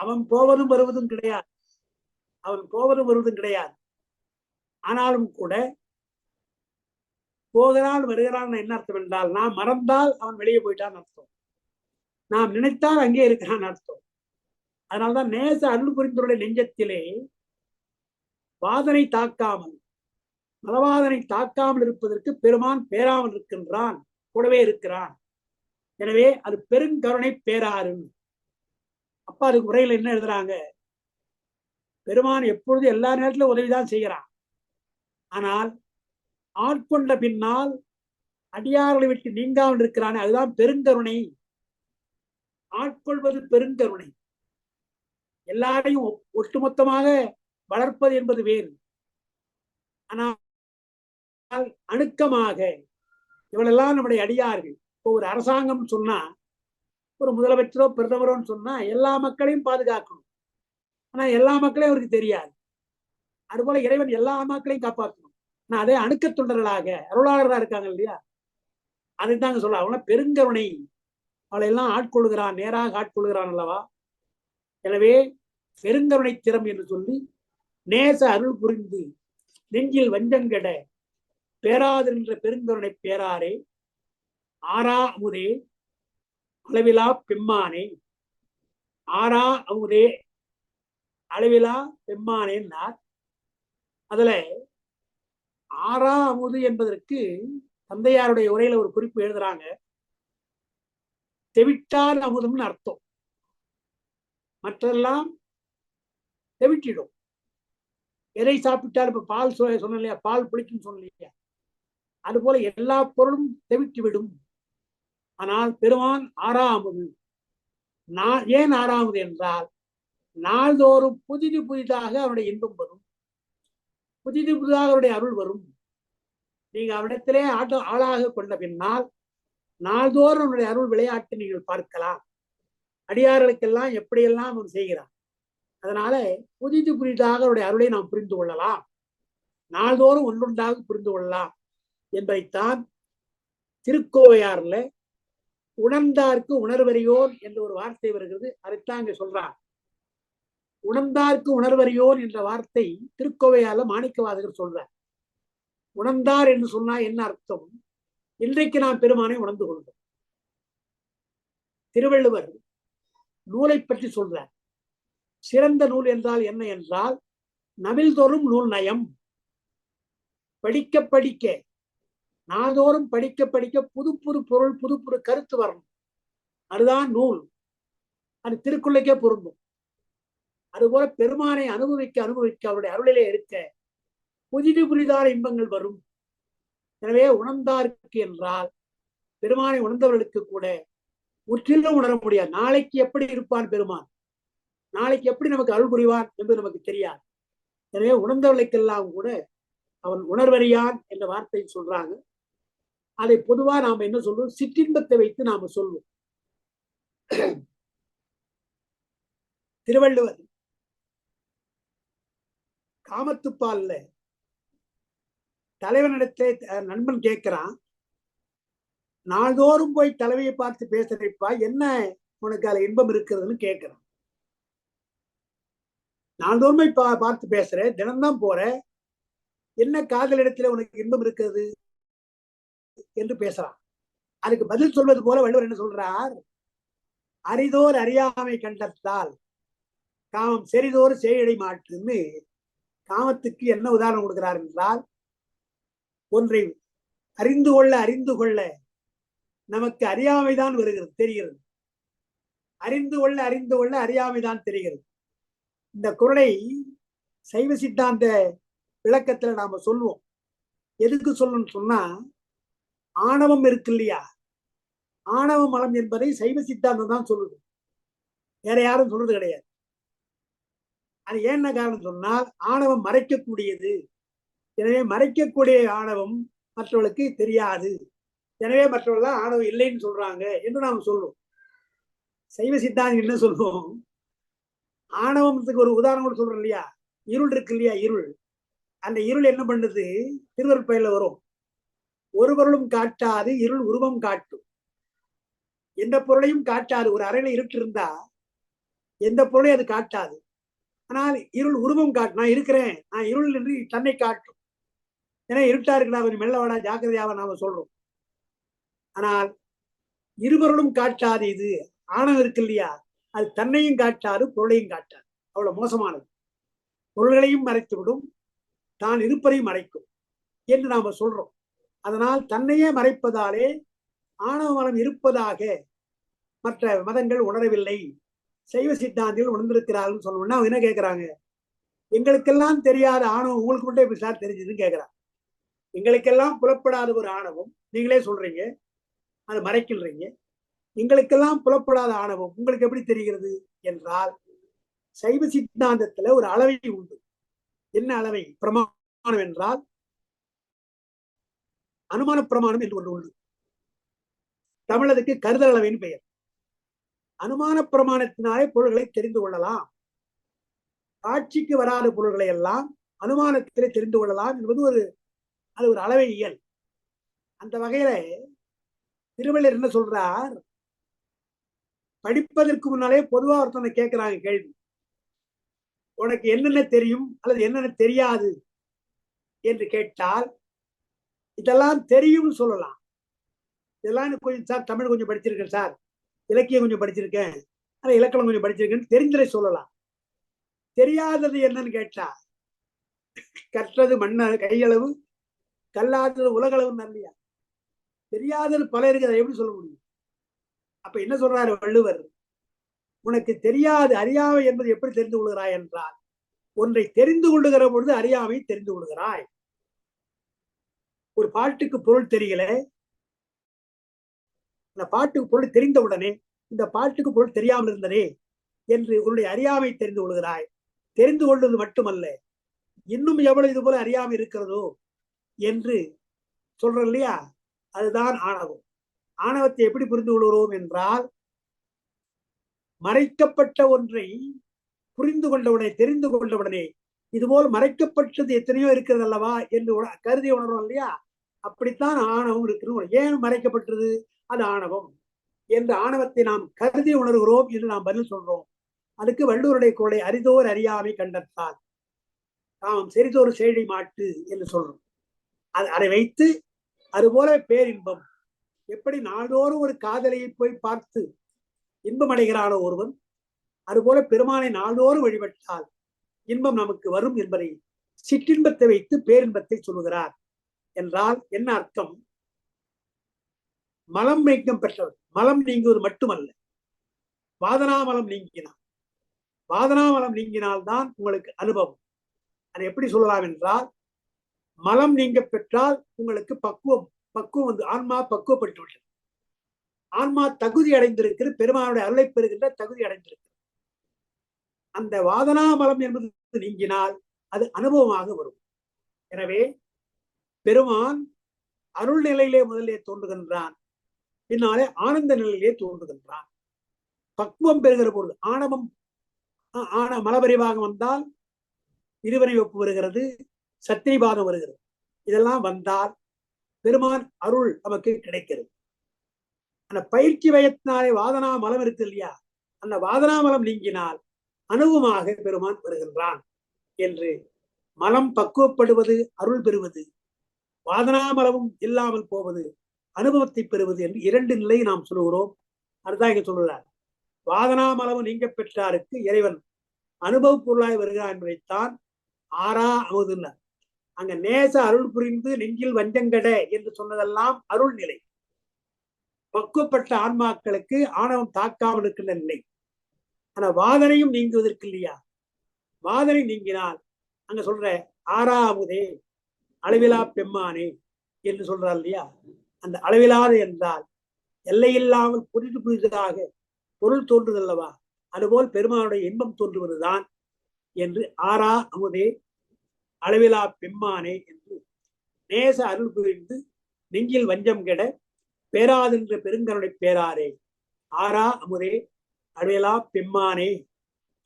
அவன் போவதும் வருவதும் கிடையாது. அவன் போவதும் வருவதும் கிடையாது. ஆனாலும் கூட போகிறான் வருகிறான் என்ன அர்த்தம் என்றால் நான் மறந்தால் அவன் வெளியே போயிட்டான் அர்த்தம். நாம் நினைத்தால் அங்கே இருக்கிறான் அர்த்தம். அதனால்தான் நேச அருள் புரிந்தவருடைய நெஞ்சத்திலே வாதனை தாக்காமல் மலவாதனை தாக்காமல் இருப்பதற்கு பெருமான் பேராமல் இருக்கின்றான் கூடவே இருக்கிறான். எனவே அது பெருங்கருணை பேராறு அப்பா அதுக்கு உரையில என்ன எழுதுறாங்க? பெருமான் எப்பொழுது எல்லா நேரத்திலும் உதவிதான் செய்கிறான். ஆனால் ஆட்கொண்ட பின்னால் அடியார்களை விட்டு நீங்காமல் இருக்கிறானே அதுதான் பெருங்கருணை. ஆட்கொள்வது பெருங்கருணை. எல்லாரையும் ஒ- ஒட்டுமொத்தமாக வளர்ப்பது என்பது வேறு. ஆனால் அணுக்கமாக இவளெல்லாம் நம்முடைய அடியார்கள். இப்போ ஒரு அரசாங்கம் சொன்னா ஒரு முதலமைச்சரோ பிரதமரோன்னு சொன்னா எல்லா மக்களையும் பாதுகாக்கணும். ஆனா எல்லா மக்களையும் அவருக்கு தெரியாது. அதுபோல இறைவன் எல்லா மக்களையும் காப்பாற்றணும். ஆனா அதே அணுக்க தொண்டர்களாக அருளாளர்களா இருக்காங்க இல்லையா? அதை தாங்க சொல்ல அவன பெருங்கருணை. அவளை எல்லாம் ஆட்கொள்கிறான் நேராக ஆட்கொள்கிறான் அல்லவா? எனவே பெருங்கருணை திறம் என்று சொல்லி நேச அருள் புரிந்து நெஞ்சில் வஞ்சங்கட பேராதிருன்ற பெருங்கருணை பேராரே ஆரா அமுதே அளவிலா பெம்மானே. ஆரா அமுதே அளவிலா பெம்மானேன்னார். அதுல ஆறா அமுது என்பதற்கு தந்தையாருடைய உரையில ஒரு குறிப்பு எழுதுறாங்க. தெவிட்டால் அமுதம்னு அர்த்தம். மற்றெல்லாம் தெவிட்டிடும். எதை சாப்பிட்டாலும் இப்ப பால் சொன்ன இல்லையா? பால் புளிக்கும் சொன்ன இல்லையா? அது போல எல்லா பொருளும் தெவிட்டு விடும் ஆனால் பெருமான் ஆறாவது. நான் ஏன் ஆறாவது என்றால் நாள்தோறும் புதிது புதிதாக அவருடைய இன்பம் வரும். புதிது புதிதாக அவருடைய அருள் வரும். நீங்க அவரிடத்திலே ஆட்ட ஆளாக கொண்ட பின்னால் நாள்தோறும் அவருடைய அருள் விளையாட்டு நீங்கள் பார்க்கலாம். அடியார்களுக்கெல்லாம் எப்படியெல்லாம் அவர் செய்கிறார் அதனால புதிது புதிதாக அவருடைய அருளை நாம் புரிந்து கொள்ளலாம். நாள்தோறும் ஒன்றொன்றாக புரிந்து கொள்ளலாம். என்பதைத்தான் திருக்கோவையாறுல உணர்ந்தார்க்கு உணர்வறியோன் என்ற ஒரு வார்த்தை வருகிறது. அதைத்தான் இங்க சொல்றார். உணர்ந்தார்க்கு உணர்வறியோன் என்ற வார்த்தை திருக்கோவையால மாணிக்கவாதகர் சொல்றார். உணர்ந்தார் என்று சொன்னா என்ன அர்த்தம்? இன்றைக்கு நாம் பெருமானை உணர்ந்து கொள்வோம் திருவள்ளுவர் நூலை பற்றி சொல்றார். சிறந்த நூல் என்றால் என்ன என்றால் நவில்தோறும் நூல் நயம். படிக்க படிக்க நாள்தோறும் படிக்க படிக்க புது புது பொருள் புது புது கருத்து வரணும். அதுதான் நூல். அது திருக்குள்ளைக்கே பொருந்தும். அதுபோல பெருமானை அனுபவிக்க அனுபவிக்க அவருடைய அருளிலே இருக்க புதிது புதிதான இன்பங்கள் வரும். எனவே உணர்ந்தாருக்கு என்றால் பெருமானை உணர்ந்தவர்களுக்கு கூட முற்றிலும் உணர முடியாது. நாளைக்கு எப்படி இருப்பான் பெருமான்? நாளைக்கு எப்படி நமக்கு அருள் புரிவான் என்பது நமக்கு தெரியாது. எனவே உணர்ந்தவர்களுக்கெல்லாம் கூட அவன் உணர்வறியான் என்ற வார்த்தை சொல்றாங்க. அதை பொதுவா நாம என்ன சொல்லுவோம் சிற்றின்பத்தை வைத்து நாம சொல்வோம். திருவள்ளுவர் காமத்துப்பால்ல தலைவனிடத்தை நண்பன் கேட்கிறான் நாள்தோறும் போய் தலைவையை பார்த்து பேசுறப்பா என்ன உனக்கு அதுல இன்பம் இருக்கிறதுன்னு கேட்கிறான். நாள்தோறும் போய் பா பார்த்து பேசுற தினம்தான் போற என்ன காதல் இடத்துல உனக்கு இன்பம் இருக்கிறது? என்று பேசுறான் அதுக்கு பதில் சொல்வது போல வள்ளுவர் என்ன சொல்றார்? அரிதோர் அறியாமை கண்டத்தால் காமம் செறிதோர் செய்யடை மாட்டுன்னு காமத்துக்கு என்ன உதாரணம் கொடுக்கிறார் என்றால் ஒன்றை அறிந்து கொள்ள அறிந்து கொள்ள நமக்கு அறியாமைதான் வருகிறது தெரிகிறது. அறிந்து கொள்ள அறிந்து கொள்ள அறியாமைதான் தெரிகிறது. இந்த குரலை சைவ சித்தாந்த விளக்கத்துல நாம சொல்லுவோம் எதுக்கு சொல்லணும்னு சொன்னா ஆணவம் இருக்கு இல்லையா? ஆணவ மலம் என்பதை சைவ சித்தாந்தம் தான் சொல்லுது. வேற யாரும் சொல்றது கிடையாது. அது என்ன காரணம் சொன்னால் ஆணவம் மறைக்கக்கூடியது. எனவே மறைக்கக்கூடிய ஆணவம் மற்றவர்களுக்கு தெரியாது. எனவே மற்றவர்கள் ஆணவம் இல்லைன்னு சொல்றாங்க என்று நாம் சொல்லுவோம் சைவ சித்தாந்தம் என்ன சொல்லுவோம் ஆணவத்துக்கு ஒரு உதாரணம் கூட சொல்றோம் இல்லையா? இருள் இருக்கு இல்லையா? இருள். அந்த இருள் என்ன பண்ணுது? திருவருள் பயில வரும். ஒரு பொருளும் காட்டாது இருள் உருவம் காட்டும். எந்த பொருளையும் காட்டாது ஒரு அறையில இருட்டு இருந்தா எந்த பொருளையும் அது காட்டாது. ஆனால் இருள் உருவம் காட்டும் நான் இருக்கிறேன் நான் இருள் என்று தன்னை காட்டும். ஏன்னா இருட்டா இருக்குடா கொஞ்சம் மெல்ல வாடா ஜாக்கிரதையாக நாம சொல்றோம். ஆனால் இருவருளும் காட்டாது இது ஆணவம் இருக்கு இல்லையா? அது தன்னையும் காட்டாது பொருளையும் காட்டாது. அவ்வளவு மோசமானது. பொருள்களையும் மறைத்துவிடும் தான் இருப்பதையும் மறைக்கும் என்று நாம சொல்றோம். அதனால் தன்னையே மறைப்பதாலே ஆணவ மனம் இருப்பதாக மற்ற மதங்கள் உணரவில்லை. சைவ சித்தாந்திகள் உணர்ந்திருக்கிறார்கள் சொல்லணும்னா அவங்க என்ன கேட்கிறாங்க? எங்களுக்கெல்லாம் தெரியாத ஆணவம் உங்களுக்கு மட்டும் எப்படி சார் தெரிஞ்சதுன்னு கேட்கிறாங்க. எங்களுக்கெல்லாம் புலப்படாத ஒரு ஆணவம் நீங்களே சொல்றீங்க அதை மறைக்கின்றீங்க. எங்களுக்கெல்லாம் புலப்படாத ஆணவம் உங்களுக்கு எப்படி தெரிகிறது என்றால் சைவ சித்தாந்தத்துல ஒரு அளவை உண்டு. என்ன அளவை? பிரமாணம் என்றால் அனுமான பிரமாணம் என்று ஒன்று உள்ளது. தமிழதுக்கு கருதல் அளவின் பெயர். அனுமான பிரமாணத்தினாலே பொருள்களை தெரிந்து கொள்ளலாம். காட்சிக்கு வராத பொருள்களை எல்லாம் அனுமானத்திலே தெரிந்து கொள்ளலாம் என்பது ஒரு அது ஒரு அளவை இயல். அந்த வகையில திருவள்ளுவர் என்ன சொல்றார்? படிப்பதற்கு முன்னாலே பொதுவா ஒருத்தனை கேட்கிறாங்க கேள்வி. உனக்கு என்னென்ன தெரியும் அல்லது என்னென்ன தெரியாது என்று கேட்டால் இதெல்லாம் தெரியும்னு சொல்லலாம். இதெல்லாம் எனக்கு கொஞ்சம் சார் தமிழ் கொஞ்சம் படிச்சிருக்கேன் சார். இலக்கியம் கொஞ்சம் படிச்சிருக்கேன். ஆனால் இலக்கணம் கொஞ்சம் படிச்சிருக்கேன்னு தெரிஞ்சதை சொல்லலாம். தெரியாதது என்னன்னு கேட்டா கற்றது மண்ண கையளவு கல்லாதது உலகளவு நல்லியா தெரியாதது பல இருக்குது. அதை எப்படி சொல்ல முடியும்? அப்ப என்ன சொல்றாரு வள்ளுவர்? உனக்கு தெரியாது அறியாமை என்பது எப்படி தெரிந்து கொள்கிறாய் என்றால் ஒன்றை தெரிந்து கொள்ளுகிற பொழுது அறியாமை தெரிந்து கொள்கிறாய். ஒரு பாட்டுக்கு பொருள் தெரியல. அந்த பாட்டுக்கு பொருள் தெரிந்தவுடனே இந்த பாட்டுக்கு பொருள் தெரியாமல் இருந்தனே என்று உன்னுடைய அறியாமை தெரிந்து கொள்கிறாய். தெரிந்து கொள்வது மட்டுமல்ல இன்னும் எவ்வளவு இது போல அறியாமை இருக்கிறதோ என்று சொல்றோம் இல்லையா? அதுதான் ஆணவம். ஆணவத்தை எப்படி புரிந்து கொள்கிறோம் என்றால் மறைக்கப்பட்ட ஒன்றை புரிந்து கொண்டவுடனே தெரிந்து கொண்டவுடனே இதுபோல் மறைக்கப்பட்டது எத்தனையோ இருக்கிறது அல்லவா என்று கருதி உணர்றோம் இல்லையா? அப்படித்தான் ஆணவம் இருக்கிறோம். ஏன் மறைக்கப்பட்டது அது ஆணவம். என்ற ஆணவத்தை நாம் கருதி உணர்கிறோம் என்று நாம் பதில் சொல்றோம். அதுக்கு வள்ளுவருடைய குரலை அரிதோர் அறியாமை கண்டத்தால் நாம் செறிதோர் சேழை மாட்டு என்று சொல்றோம். அது அதை வைத்து அதுபோல பேரின்பம். எப்படி நாள்தோறும் ஒரு காதலையை போய் பார்த்து இன்பம் அடைகிறான ஒருவன் அதுபோல பெருமானை நாள்தோறும் வழிபட்டால் இன்பம் நமக்கு வரும் என்பதை சிற்றின்பத்தை வைத்து பேரின்பத்தை சொல்லுகிறார். என்றால் என்ன அர்த்தம்? மலம் நீக்கம் பெற்றவர். மலம் நீங்குவது மட்டுமல்ல. வாதனாமலம் நீங்கினார் வாதனாமலம் நீங்கினால்தான் உங்களுக்கு அனுபவம். அதை எப்படி சொல்லலாம் என்றால் மலம் நீங்க பெற்றால் உங்களுக்கு பக்குவம் பக்குவம் வந்து ஆன்மா பக்குவப்பட்டு விட்டது ஆன்மா தகுதி அடைந்திருக்கிறது பெருமானுடைய அருளை பெறுகின்ற தகுதி அடைந்திருக்கிறது. அந்த வாதனாமலம் என்பது நீங்கினால் அது அனுபவமாக வரும். எனவே பெருமான் அருள் நிலையிலே முதலே தோன்றுகின்றான். பின்னாலே ஆனந்த நிலையிலே தோன்றுகின்றான். பக்குவம் பெறுகிற பொழுது ஆணவம் ஆன மலபரிவாகம் வந்தால் இருவரை ஒப்பு வருகிறது சத்திரிபாதம் வருகிறது. இதெல்லாம் வந்தால் பெருமான் அருள் நமக்கு கிடைக்கிறது. அந்த பயிற்சி வயத்தினாலே வாதனா மலம் இருக்கு இல்லையா? அந்த வாதனா மலம் நீங்கினால் அனுபவமாக பெருமான் வருகின்றான். என்று மலம் பக்குவப்படுவது அருள் பெறுவது வாதனாமலவும் இல்லாமல் போவது அனுபவத்தை பெறுவது என்று இரண்டு நிலையை நாம் சொல்லுகிறோம். அதுதான் இங்க சொல்லுகிறார் வாதனாமலமும் நீங்க பெற்றாருக்கு இறைவன் அனுபவ பொருளாய் வருகிறார் என்பதைத்தான் ஆறா அமுதுன்னார் அங்க நேச அருள் புரிந்து நெஞ்சில் வஞ்சங்கட என்று சொன்னதெல்லாம் அருள் நிலை. பக்குவப்பட்ட ஆன்மாக்களுக்கு ஆணவம் தாக்காமல் இருக்கின்ற நிலை. ஆனா வாதனையும் நீங்குவதற்கு இல்லையா? வாதனை நீங்கினால் அங்க சொல்ற ஆறாவதே அளவிலா பெம்மானே என்று சொல்றார் இல்லையா? அந்த அளவிலாத என்றால் எல்லையில்லாமல் புரிந்து புரிதலாக பொருள் தோன்றுதல்லவா அதுபோல் பெருமானுடைய இன்பம் தோன்றுவதுதான் என்று ஆறா அமுதே அளவிலா பெம்மானே என்று நேச அருள் புரிந்து நெஞ்சில் வஞ்சம் கெட பேராதென்ற பெருங்கருடைய பேராரே. ஆறா அமுதே அளவிலா பெம்மானே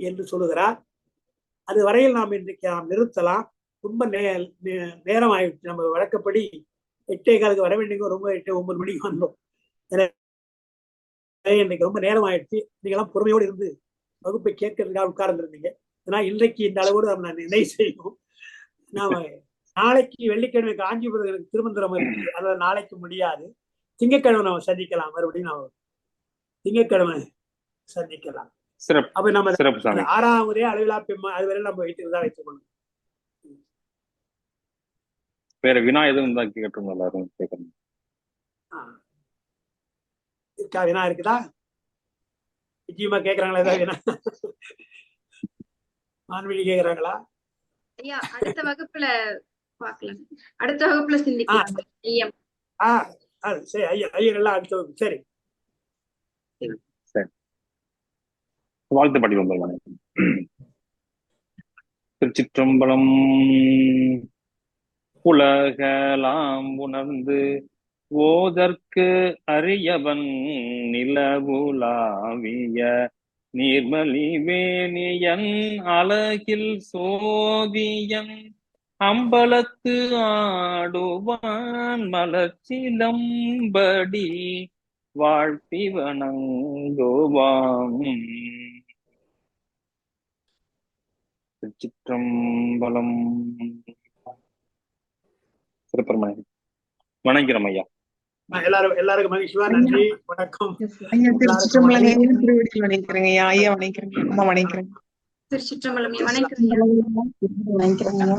என்று சொல்லுகிறார். அது வரையில் நாம் இன்றைக்கு நாம் நிறுத்தலாம். ரொம்ப நே நேரம் ஆயிடுச்சு நம்ம வழக்கப்படி எட்டே காலுக்கு வர வேண்டிய ரொம்ப எட்டு ஒன்பது மணிக்கு வந்தோம். இன்றைக்கு ரொம்ப நேரம் ஆயிடுச்சு நீங்களாம் பொறுமையோடு இருந்து வகுப்பை கேட்கறதுக்காக உட்கார்ந்துருந்தீங்க. ஏன்னா இன்றைக்கு இந்த அளவோடு நம்ம நினைவு செய்வோம். நாம நாளைக்கு வெள்ளிக்கிழமை காஞ்சிபுரம் எனக்கு திருமந்திரம் இருக்கு. அதனால நாளைக்கு முடியாது. திங்கட்கிழமை நம்ம சந்திக்கலாம். மறுபடியும் நம்ம திங்கட்கிழமை சந்திக்கலாம். அப்ப நம்ம ஆறாம் முறையே அளவிலா பெம்மா அதுவரை நம்ம வைத்து தான் வைத்துக்கணும் வேற வினா எதுவும் இருந்தா கேட்டுருங்க எல்லாரும் கேட்கணும் ஆ. இருக்கா? வினா இருக்குதா? நிச்சயமா கேக்குறாங்களா? ஏதாவது வினா? மான்வெளி கேக்குறாங்களா? ஐயா அடுத்த வகுப்புல பார்க்கலாம் அடுத்த வகுப்புல சிந்திக்கலாம். சரி ஐயா ஐயர் எல்லாம் அடுத்த வகுப்பு. சரி. வாழ்த்து பாடி வந்துடலாம் திருச்சிற்றம்பலம் உலகலாம் உணர்ந்து ஓதற்கு அரியவன் நிலவுலாவிய நீர்மலி வேணியன் அழகில் சோதியன் அம்பலத்து ஆடுவான் மலர்ச்சிலம்படி வாழ்த்தி வணங்குவாம் திருச்சிற்றம்பலம் சிறப்பரமாய் வணங்குறோம் ஐயா. எல்லாரும் எல்லாருக்கும் மகிழ்ச்சிவா நன்றி வணக்கம். வணக்கிறேங்க ஐயா ஐயா வணக்கிறேங்க அம்மா வணக்கிறேங்க திருச்சிற்றம்பலம் வணக்கிறேங்க.